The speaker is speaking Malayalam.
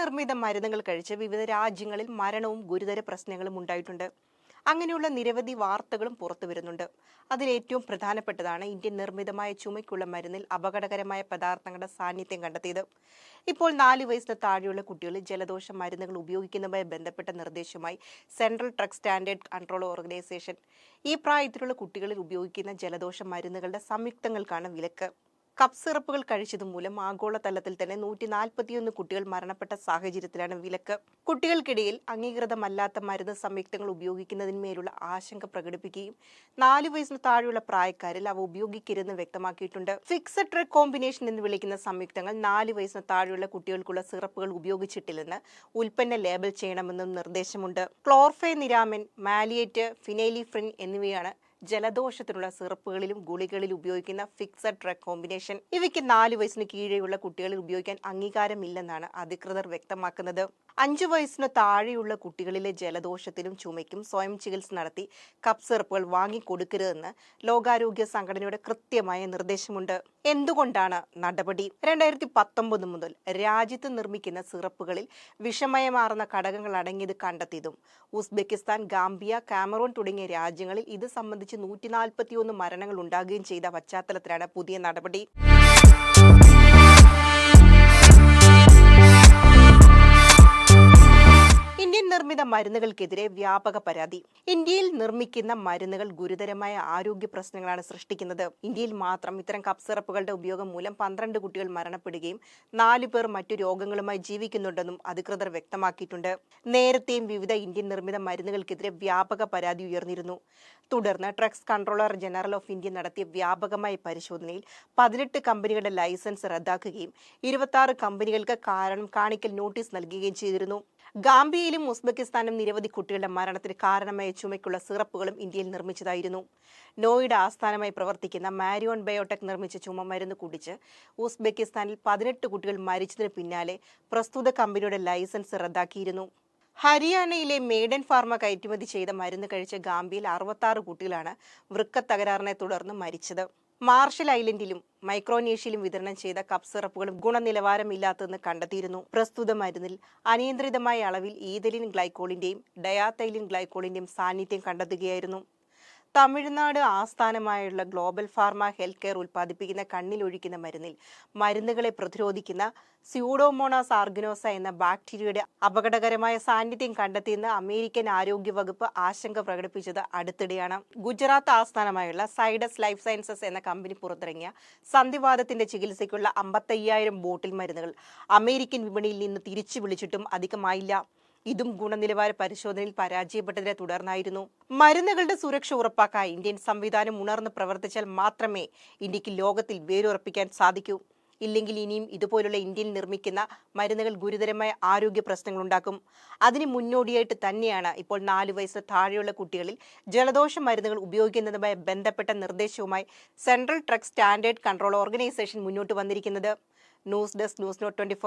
നിർമ്മിത മരുന്നുകൾ കഴിച്ച് വിവിധ രാജ്യങ്ങളിൽ മരണവും ഗുരുതര പ്രശ്നങ്ങളും ഉണ്ടായിട്ടുണ്ട്. അങ്ങനെയുള്ള നിരവധി വാർത്തകളും പുറത്തു വരുന്നുണ്ട്. അതിലേറ്റവും പ്രധാനപ്പെട്ടതാണ് ഇന്ത്യൻ നിർമ്മിതമായ ചുമയ്ക്കുള്ള മരുന്നിൽ അപകടകരമായ പദാർത്ഥങ്ങളുടെ സാന്നിധ്യം കണ്ടെത്തിയത്. ഇപ്പോൾ നാല് വയസ്സിന് താഴെയുള്ള കുട്ടികളിൽ ജലദോഷ മരുന്നുകൾ ഉപയോഗിക്കുന്നതുമായി ബന്ധപ്പെട്ട നിർദ്ദേശമായി central drug standard control organisation ഈ പ്രായത്തിലുള്ള കുട്ടികളിൽ ഉപയോഗിക്കുന്ന ജലദോഷ മരുന്നുകളുടെ സംയുക്തങ്ങൾക്കാണ് വിലക്ക്. കപ്പ് സിറപ്പുകൾ കഴിച്ചതുമൂലം ആഗോളതലത്തിൽ തന്നെ നൂറ്റി നാൽപ്പത്തിയൊന്ന് കുട്ടികൾ മരണപ്പെട്ട സാഹചര്യത്തിലാണ് വിലക്ക്. കുട്ടികൾക്കിടയിൽ അംഗീകൃതമല്ലാത്ത മരുന്ന് സംയുക്തങ്ങൾ ഉപയോഗിക്കുന്നതിന്മേലുള്ള ആശങ്ക പ്രകടിപ്പിക്കുകയും നാലു വയസ്സിന് താഴെയുള്ള പ്രായക്കാരിൽ അവ ഉപയോഗിക്കരുതെന്ന് വ്യക്തമാക്കിയിട്ടുണ്ട്. ഫിക്സഡ് ഡ്രഗ് കോമ്പിനേഷൻ എന്ന് വിളിക്കുന്ന സംയുക്തങ്ങൾ നാല് വയസ്സിന് താഴെയുള്ള കുട്ടികൾക്കുള്ള സിറപ്പുകൾ ഉപയോഗിച്ചിട്ടില്ലെന്ന് ഉൽപ്പന്ന ലേബൽ ചെയ്യണമെന്നും നിർദ്ദേശമുണ്ട്. ക്ലോർഫെ നിരാമൻ മാലിയേറ്റ് ഫിനൈലിഫ്രിൻ എന്നിവയാണ് ജലദോഷത്തിനുള്ള സിറപ്പുകളിലും ഗുളികളിലും ഉപയോഗിക്കുന്ന ഫിക്സഡ് ഡ്രഗ് കോമ്പിനേഷൻ. ഇവയ്ക്ക് നാല് വയസ്സിന് കീഴെയുള്ള കുട്ടികളിൽ ഉപയോഗിക്കാൻ അംഗീകാരമില്ലെന്നാണ് അധികൃതർ വ്യക്തമാക്കുന്നത്. അഞ്ചു വയസ്സിന് താഴെയുള്ള കുട്ടികളിലെ ജലദോഷത്തിനും ചുമയ്ക്കും സ്വയം ചികിത്സ നടത്തി കപ്പ് സിറപ്പുകൾ വാങ്ങിക്കൊടുക്കരുതെന്ന് ലോകാരോഗ്യ സംഘടനയുടെ കൃത്യമായ നിർദ്ദേശമുണ്ട്. എന്തുകൊണ്ടാണ് നടപടി? രണ്ടായിരത്തി പത്തൊമ്പത് മുതൽ രാജ്യത്ത് നിർമ്മിക്കുന്ന സിറപ്പുകളിൽ വിഷമയമാർന്ന ഘടകങ്ങൾ അടങ്ങിയത് കണ്ടെത്തിയതും ഉസ്ബെക്കിസ്ഥാൻ ഗാംബിയ കാമറൂൺ തുടങ്ങിയ രാജ്യങ്ങളിൽ ഇത് സംബന്ധിച്ച് നൂറ്റി മരണങ്ങൾ ഉണ്ടാകുകയും ചെയ്ത പശ്ചാത്തലത്തിലാണ് പുതിയ നടപടി. നിർമ്മിത മരുന്നുകൾക്കെതിരെ വ്യാപക പരാതി. ഇന്ത്യയിൽ നിർമ്മിക്കുന്ന മരുന്നുകൾ ഗുരുതരമായ ആരോഗ്യ പ്രശ്നങ്ങളാണ് സൃഷ്ടിക്കുന്നത്. ഇന്ത്യയിൽ മാത്രം ഇത്തരം കപ്പ് സിറപ്പുകളുടെ ഉപയോഗം മൂലം പന്ത്രണ്ട് കുട്ടികൾ മരണപ്പെടുകയും നാലു പേർ മറ്റു രോഗങ്ങളുമായി ജീവിക്കുന്നുണ്ടെന്നും അധികൃതർ വ്യക്തമാക്കിയിട്ടുണ്ട്. നേരത്തെയും വിവിധ ഇന്ത്യൻ നിർമ്മിത മരുന്നുകൾക്കെതിരെ വ്യാപക പരാതി ഉയർന്നിരുന്നു. തുടർന്ന് drugs controller general of India നടത്തിയ വ്യാപകമായ പരിശോധനയിൽ പതിനെട്ട് കമ്പനികളുടെ ലൈസൻസ് റദ്ദാക്കുകയും ഇരുപത്തി കമ്പനികൾക്ക് കാരണം കാണിക്കൽ നോട്ടീസ് നൽകുകയും ചെയ്തിരുന്നു. ഗാംബിയയിലും ഉസ്ബെക്കിസ്ഥാനും നിരവധി കുട്ടികളുടെ മരണത്തിന് കാരണമായ ചുമയ്ക്കുള്ള സിറപ്പുകളും ഇന്ത്യയിൽ നിർമ്മിച്ചതായിരുന്നു. നോയിഡ ആസ്ഥാനമായി പ്രവർത്തിക്കുന്ന മാരിയോൺ ബയോടെക് നിർമ്മിച്ച ചുമ മരുന്ന് കുടിച്ച് ഉസ്ബെക്കിസ്ഥാനിൽ പതിനെട്ട് കുട്ടികൾ മരിച്ചതിന് പിന്നാലെ പ്രസ്തുത കമ്പനിയുടെ ലൈസൻസ് റദ്ദാക്കിയിരുന്നു. ഹരിയാനയിലെ മേഡൻ ഫാർമ കയറ്റുമതി ചെയ്ത മരുന്ന് കഴിച്ച ഗാംബിയിൽ അറുപത്താറ് കുട്ടികളാണ് വൃക്ക തകരാറിനെ തുടർന്ന് മരിച്ചത്. മാർഷൽ ഐലൻഡിലും മൈക്രോനേഷ്യയിലും വിതരണം ചെയ്ത കപ്പ് സിറപ്പുകളും ഗുണനിലവാരമില്ലാത്തതെന്ന് കണ്ടെത്തിയിരുന്നു. പ്രസ്തുത മരുന്നിൽ അനിയന്ത്രിതമായ അളവിൽ ഈതലിൻ ഗ്ലൈക്കോളിന്റെയും ഡയാത്തൈലിൻ ഗ്ലൈക്കോളിന്റെയും സാന്നിധ്യം കണ്ടെത്തുകയായിരുന്നു. തമിഴ്നാട് ആസ്ഥാനമായുള്ള ഗ്ലോബൽ ഫാർമ ഹെൽത്ത് കെയർ ഉൽപ്പാദിപ്പിക്കുന്ന കണ്ണിലൊഴിക്കുന്ന മരുന്നിൽ മരുന്നുകളെ പ്രതിരോധിക്കുന്ന സ്യൂഡോമോണാസ് ആർഗനോസ എന്ന ബാക്ടീരിയയുടെ അപകടകരമായ സാന്നിധ്യം കണ്ടെത്തിയെന്ന് അമേരിക്കൻ ആരോഗ്യ വകുപ്പ് ആശങ്ക പ്രകടിപ്പിച്ചത് അടുത്തിടെയാണ്. ഗുജറാത്ത് ആസ്ഥാനമായുള്ള സൈഡസ് ലൈഫ് സയൻസസ് എന്ന കമ്പനി പുറത്തിറങ്ങിയ സന്ധിവാദത്തിന്റെ ചികിത്സയ്ക്കുള്ള അമ്പത്തയ്യായിരം ബോട്ടിൽ മരുന്നുകൾ അമേരിക്കൻ വിപണിയിൽ നിന്ന് തിരിച്ചു വിളിച്ചിട്ടും അധികമായില്ല. ഇതും ഗുണനിലവാര പരിശോധനയിൽ പരാജയപ്പെട്ടതിനെ തുടർന്നായിരുന്നു. മരുന്നുകളുടെ സുരക്ഷ ഉറപ്പാക്കാൻ ഇന്ത്യൻ സംവിധാനം ഉണർന്ന് പ്രവർത്തിച്ചാൽ മാത്രമേ ഇന്ത്യയ്ക്ക് ലോകത്തിൽ വേരുറപ്പിക്കാൻ സാധിക്കൂ. ഇല്ലെങ്കിൽ ഇനിയും ഇതുപോലുള്ള ഇന്ത്യയിൽ നിർമ്മിക്കുന്ന മരുന്നുകൾ ഗുരുതരമായ ആരോഗ്യ പ്രശ്നങ്ങൾ ഉണ്ടാക്കും. അതിന് മുന്നോടിയായിട്ട് തന്നെയാണ് ഇപ്പോൾ നാല് വയസ്സ് താഴെയുള്ള കുട്ടികളിൽ ജലദോഷ മരുന്നുകൾ ഉപയോഗിക്കുന്നതുമായി ബന്ധപ്പെട്ട നിർദ്ദേശവുമായി central drug standard control organisation മുന്നോട്ട് വന്നിരിക്കുന്നത്. News desk news note twenty